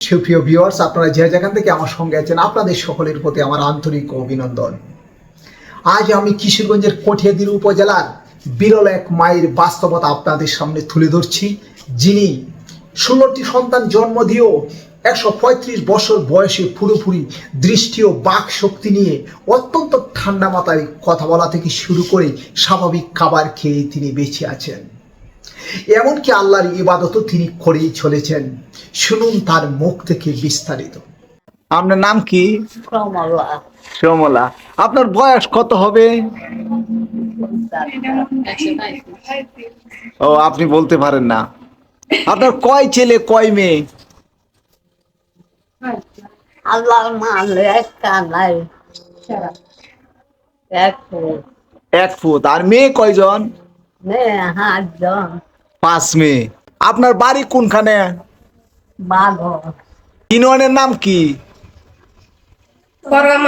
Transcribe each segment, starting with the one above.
সুপ্রিয় ভিউয়ার্স, আপনারা যে যেখান থেকে আমার সঙ্গে আছেন, আপনাদের সকলের প্রতি আমার আন্তরিক অভিনন্দন। আজ আমি কিশোরগঞ্জের কঠিয়াদির উপজেলার বিরল এক মায়ের বাস্তবতা আপনাদের সামনে তুলে ধরছি, যিনি ষোলোটি সন্তান জন্ম দিয়েও একশো পঁয়ত্রিশ বছর বয়সে পুরোপুরি দৃষ্টি ও বাক শক্তি নিয়ে অত্যন্ত ঠান্ডা মাথায় কথা বলা থেকে শুরু করে স্বাভাবিক খাবার খেয়ে তিনি বেঁচে আছেন। এমনকি আল্লাহর ইবাদতও তিনি করেই চলেছেন। শুনুন তার মুখ থেকে বিস্তারিত। আপনার নাম কি? শ্যামলা আপনার বয়স কত হবে? ও আপনি বলতে পারেন না। আপনার কয় ছেলে কয় মেয়ে? এক ফুট। আর মেয়ে কয়জন? পাঁচ মেয়ে। আপনার বাড়ি কোনখানে? বাঘ। ইউনিয়নের নাম কি?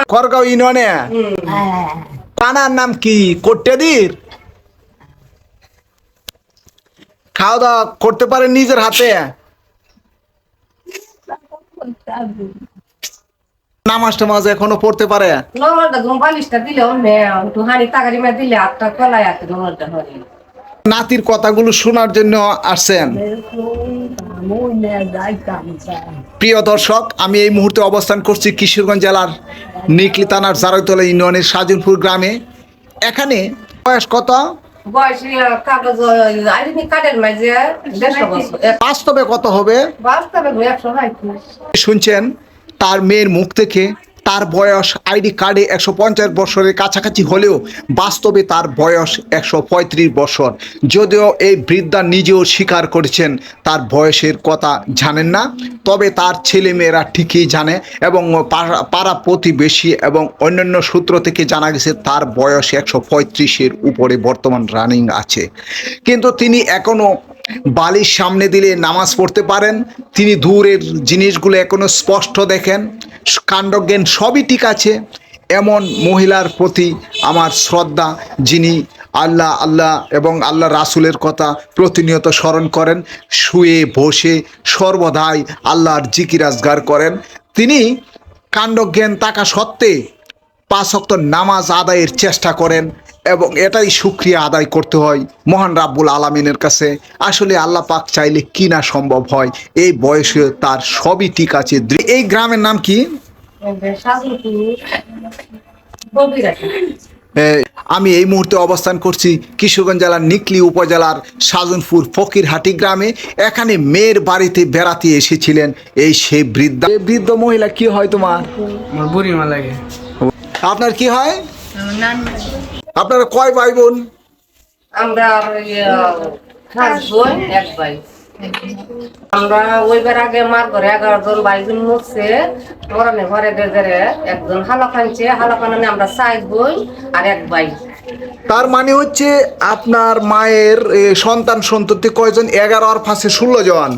করগাঁও ইউনিয়নে? হ্যাঁ। থানার নাম কি? কোট্টেদির? খাওয়া দাওয়া করতে পারেন নিজের হাতে? নামাজ টামাজ এখনও পড়তে পারে? নাতির কথাগুলো শোনার জন্য আসছেন। প্রিয় দর্শক আমি এই মুহূর্তে অবস্থান করছি কিশোরগঞ্জ জেলার নিকলি থানার জারতলা ইউনিয়নের সাজনপুর গ্রামে। এখানে বয়স কত? বয়স ইয়া বাস্তবে কত হবে? বাস্তবে শুনছেন তার মেয়ের মুখ থেকে তার বয়স আইডি কার্ডে একশো পঞ্চাশ বছরের কাছাকাছি হলেও বাস্তবে তার বয়স একশো পঁয়ত্রিশ বছর। যদিও এই বৃদ্ধা নিজেও স্বীকার করেছেন, তার বয়সের কথা জানেন না, তবে তার ছেলে মেয়েরা ঠিকই জানে এবং পাড়া- পাড়া প্রতিবেশী এবং অন্যান্য সূত্র থেকে জানা গেছে তার বয়স একশো পঁয়ত্রিশের উপরে বর্তমান রানিং আছে। কিন্তু তিনি এখনও বালির সামনে দিলে নামাজ পড়তে পারেন। তিনি দূরের জিনিসগুলো এখনও স্পষ্ট দেখেন। কাণ্ডজ্ঞান সবই ঠিক আছে। এমন মহিলার প্রতি আমার শ্রদ্ধা, যিনি আল্লাহ আল্লাহ এবং আল্লাহ রাসুলের কথা প্রতিনিয়ত স্মরণ করেন, শুয়ে বসে সর্বদাই আল্লাহর জিকিরাজগার করেন। তিনি কাণ্ডজ্ঞান থাকা সত্ত্বে পাঁচ অক্ত নামাজ আদায়ের চেষ্টা করেন। এবং এটাই সুক্রিয়া আদায় করতে হয় মহান রাব্বুল আলামিনের কাছে। আসলে আল্লাহ পাক চাইলে কি না সম্ভব হয় এই বয়সে তার সবই ঠিক আছে। এই গ্রামের নাম কি? আমি এই মুহূর্তে অবস্থান করছি কিশোরগঞ্জ জেলার নিকলি উপজেলার সাজনপুর ফকিরহাটি গ্রামে। এখানে মেয়ের বাড়িতে বেড়াতে এসেছিলেন এই সেই বৃদ্ধা। বৃদ্ধ মহিলা কি হয় তোমার? বুড়িমা লাগে। আপনার কি হয়? আপনারা কয় ভাই বোন? আমরা এক ভাই। আমরা ওইবার আগে মার ঘরে এগারো জন ভাই বোন মরছে। মরণে ঘরে দেজেরে একজন হালা খানছে হালা খানানে আমরা সাত বোন আর এক ভাই। তার মানে হচ্ছে আপনার মায়ের সন্তান সন্ততি কয়জন? এগারো আর পাঁচে ষোলো জন।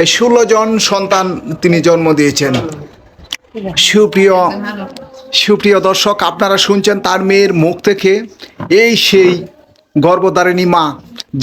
এই ষোলো জন সন্তান তিনি জন্ম দিয়েছেন। সুপ্রিয় সুপ্রিয় দর্শক আপনারা শুনছেন তার মেয়ের মুখ থেকে। এই সেই গর্ভধারিণী মা।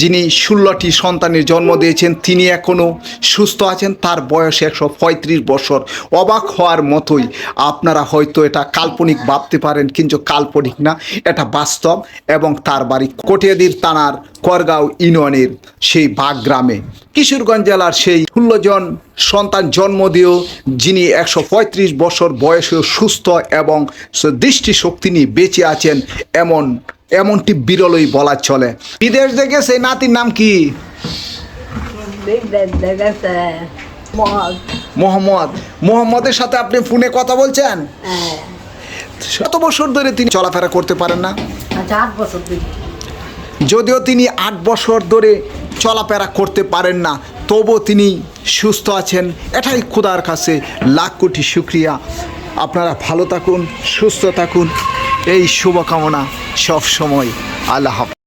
যিনি ষোলোটি সন্তানের জন্ম দিয়েছেন, তিনি এখনও সুস্থ আছেন। তার বয়স একশো পঁয়ত্রিশ বছর। অবাক হওয়ার মতোই আপনারা হয়তো এটা কাল্পনিক ভাবতে পারেন, কিন্তু কাল্পনিক না, এটা বাস্তব এবং তার বাড়ি কটিয়াদির তানার করগাঁও ইউনিয়নের সেই বাগ গ্রামে কিশোরগঞ্জ জেলার সেই ষোলো জন সন্তান জন্ম দিয়েও যিনি একশো পঁয়ত্রিশ বছর বয়সেও সুস্থ এবং দৃষ্টিশক্তি নিয়ে বেঁচে আছেন, এমন এমনটি বিরলই বলা চলে। বিদেশ থেকে সেই নাতির নাম কি? মোহাম্মদ। মোহাম্মদের সাথে আপনি ফোনে কথা বলছেন? হ্যাঁ। শত বছর ধরে তিনি চলাফেরা করতে পারেন না? আচ্ছা আট বছর যদিও তিনি আট বছর ধরে চলাফেরা করতে পারেন না তবু তিনি সুস্থ আছেন। এটাই খোদার কাছে লাখ কোটি শুক্রিয়া। আপনারা ভালো থাকুন সুস্থ থাকুন। এই শুভকামনা সব সময় আল্লাহ।